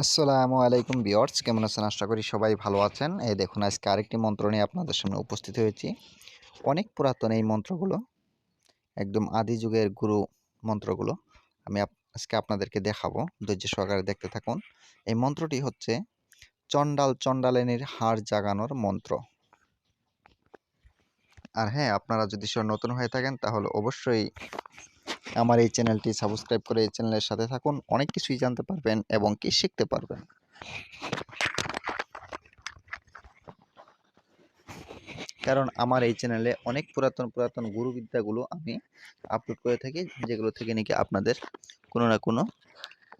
আসসালামু আলাইকুম বিয়ার্স কেমন আছেন? আশা করি সবাই ভালো আছেন। এই দেখুন, আজকে আরেকটি মন্ত্র নিয়ে আপনাদের সামনে উপস্থিত হয়েছি। অনেক পুরাতন এই মন্ত্রগুলো, একদম আদি যুগের গুরু মন্ত্রগুলো আমি আজকে আপনাদেরকে দেখাবো। ধৈর্য সহকারে দেখতে থাকুন। এই মন্ত্রটি হচ্ছে চণ্ডাল চণ্ডালিনীর হাড় জাগানোর মন্ত্র। আর হ্যাঁ আপনারা যদি সব নতুন হয়ে থাকেন, তাহলে অবশ্যই আমার এই চ্যানেলটি সাবস্ক্রাইব করে এই চ্যানেলের সাথে থাকুন। অনেক কিছুই জানতে পারবেন এবং কি শিখতে পারবেন। কারণ আমার এই চ্যানেলে অনেক পুরাতন পুরাতন গুরুবিদ্যাগুলো আমি আপলোড করে থাকি, যেগুলো থেকে নাকি আপনাদের কোনো না কোনো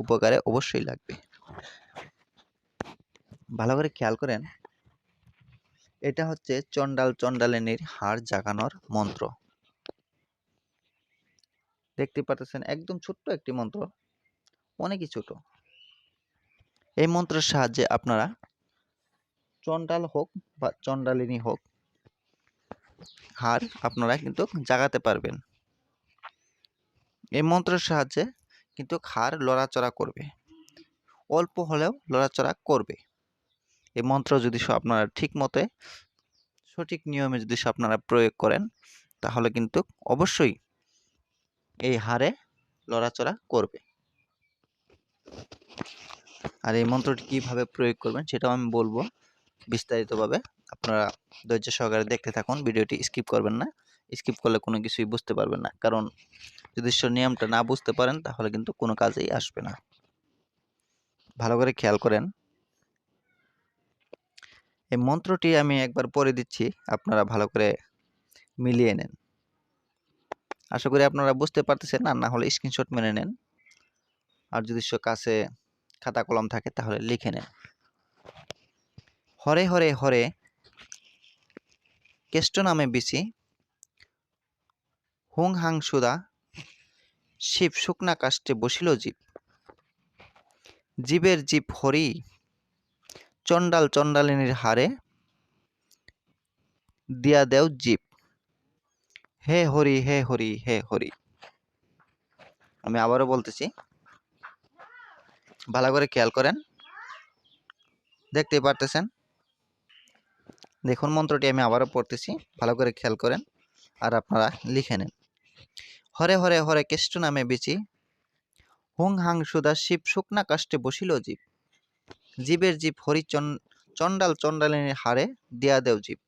উপকারে অবশ্যই লাগবে। ভালো করে খেয়াল করেন, এটা হচ্ছে চণ্ডাল চণ্ডালিনীর হাড় জাগানোর মন্ত্র। দেখতে পাচ্ছেন একদম ছোট্ট একটি মন্ত্র। অনেকই ছোট। এই মন্ত্রের সাহায্যে আপনারা চণ্ডাল হোক বা চণ্ডালিনী হোক, হার আপনারা কিন্তু জাগাতে পারবেন। এই মন্ত্রের সাহায্যে কিন্তু হার লড়াচড়া করবে। অল্প হলেও লড়াচড়া করবে। এই মন্ত্র যদি আপনারা ঠিক মতে সঠিক নিয়মে যদি আপনারা প্রয়োগ করেন, তাহলে কিন্তু অবশ্যই এই হারে লড়াচড়া করবে। আর এই মন্ত্রটি কীভাবে প্রয়োগ করবেন সেটাও আমি বলব বিস্তারিতভাবে। আপনারা ধৈর্য সহকারে দেখতে থাকুন, ভিডিওটি স্কিপ করবেন না। স্কিপ করলে কোনো কিছুই বুঝতে পারবেন না। কারণ যদি নিয়মটা না বুঝতে পারেন, তাহলে কিন্তু কোনো কাজেই আসবে না। ভালো করে খেয়াল করেন। এই মন্ত্রটি আমি একবার পরে দিচ্ছি, আপনারা ভালো করে মিলিয়ে নেন। আশা করি আপনারা বুঝতে পারতেছেন। আর না হলে স্ক্রিনশট মেনে নেন। আর যদি কাছে খাতা কলম থাকে তাহলে লিখে নেন। হরে হরে হরে। কেষ্ট নামে বিচি। হুং হাং সুদা। শিব শুকনা কাষ্টে বসিল জীব। জীবের জীব হরি। চণ্ডাল চণ্ডালিনীর হারে দিয়া দেও জীব। হে হরি হে হরি হে হরি। আমি আবারও বলতেছি, ভালো করে খেয়াল করেন। দেখতেই পারতেছেন? দেখুন মন্ত্রটি আমি আবারও পড়তেছি, ভালো করে খেয়াল করেন, আর আপনারা লিখে নেন। হরে হরে হরে কেষ্ট নামে বিচি, হুং হাং সুদা শিব শুকনা কাষ্টে বসিল জীব। জীবের জীব হরি চন- চণ্ডাল চণ্ডালিনীর হারে দিয়া দেও জীব।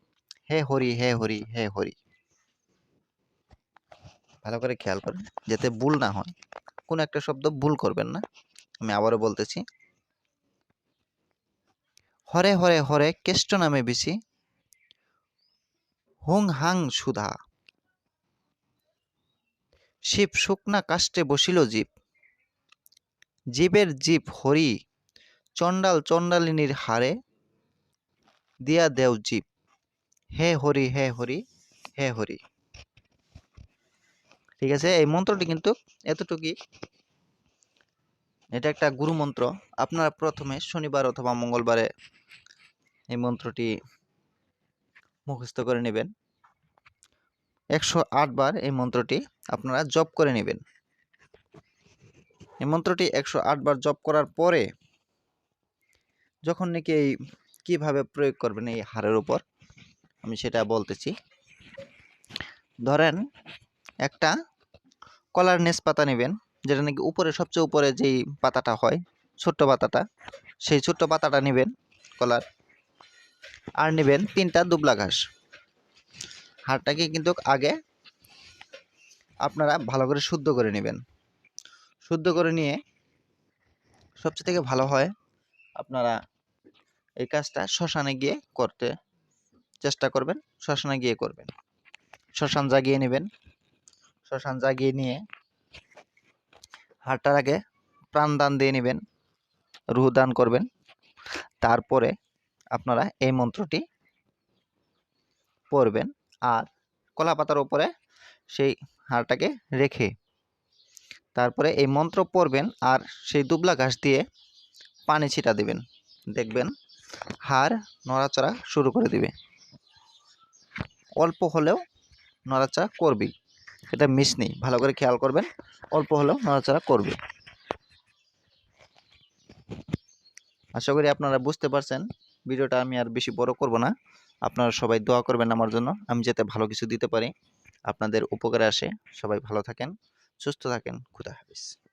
হে হরি হে হরি হে হরি। ভালো করে খেয়াল করেন যাতে ভুল না হয়। কোন একটা শব্দ ভুল করবেন না। আমি আবারও বলতেছি। হরে হরে হরে কেষ্ট নামে বিচি হুং হাং সুধা। শিব শুকনা কাষ্টে বসিল জীব। জীবের জীব হরি চণ্ডাল চণ্ডালিনীর হারে দিয়া দেও জীব। হে হরি হে হরি হে হরি। ঠিক আছে? এই মন্ত্রটি কিন্তু এতটুকুই। এটা একটা গুরু মন্ত্র। আপনারা প্রথমে শনিবার অথবা মঙ্গলবারে এই মন্ত্রটি মুখস্থ করে নেবেন। একশো বার এই মন্ত্রটি আপনারা জপ করে নেবেন। এই মন্ত্রটি একশো বার জপ করার পরে যখন নাকি এই কীভাবে প্রয়োগ করবেন এই হারের উপর, আমি সেটা বলতেছি। ধরেন একটা কলার নেস পাতা নেবেন, যেটা নাকি উপরে, সবচেয়ে উপরে যেই পাতাটা হয়, ছোট্ট পাতাটা, সেই ছোট্ট পাতাটা নেবেন কলার। আর নেবেন তিনটা দুবলা ঘাস। হাড়টাকে কিন্তু আগে আপনারা ভালো করে শুদ্ধ করে নেবেন। শুদ্ধ করে নিয়ে সবচেয়ে থেকে ভালো হয় আপনারা এই কাজটা শ্মশানে গিয়ে করতে চেষ্টা করবেন, শ্মশানে গিয়ে করবেন। শ্মশান জাগিয়ে নেবেন। শ্মশান জাগিয়ে নিয়ে হাড়টার আগে প্রাণদান দিয়ে নেবেন, রুহ দান করবেন। তারপরে আপনারা এই মন্ত্রটি পড়বেন আর কলা পাতার উপরে সেই হাড়টাকে রেখে তারপরে এই মন্ত্র পড়বেন আর সেই দুবলা ঘাস দিয়ে পানি ছিটা দিবেন। দেখবেন হাড় নড়াচড়া শুরু করে দিবে। অল্প হলেও নড়াচড়া করবেই। এটা মিস নেই। ভালো করে খেয়াল করবেন, অল্প হলেও নড়াচড়া করবে আশা করি আপনারা বুঝতে পারছেন, ভিডিওটা আমি আর বেশি বড় করব না। আপনারা সবাই দোয়া করবেন আমার জন্য, আমি যাতে ভালো কিছু দিতে পারি। আপনাদের উপকারে আসে। সবাই ভালো থাকেন, সুস্থ থাকেন। খুদা হাফিজ।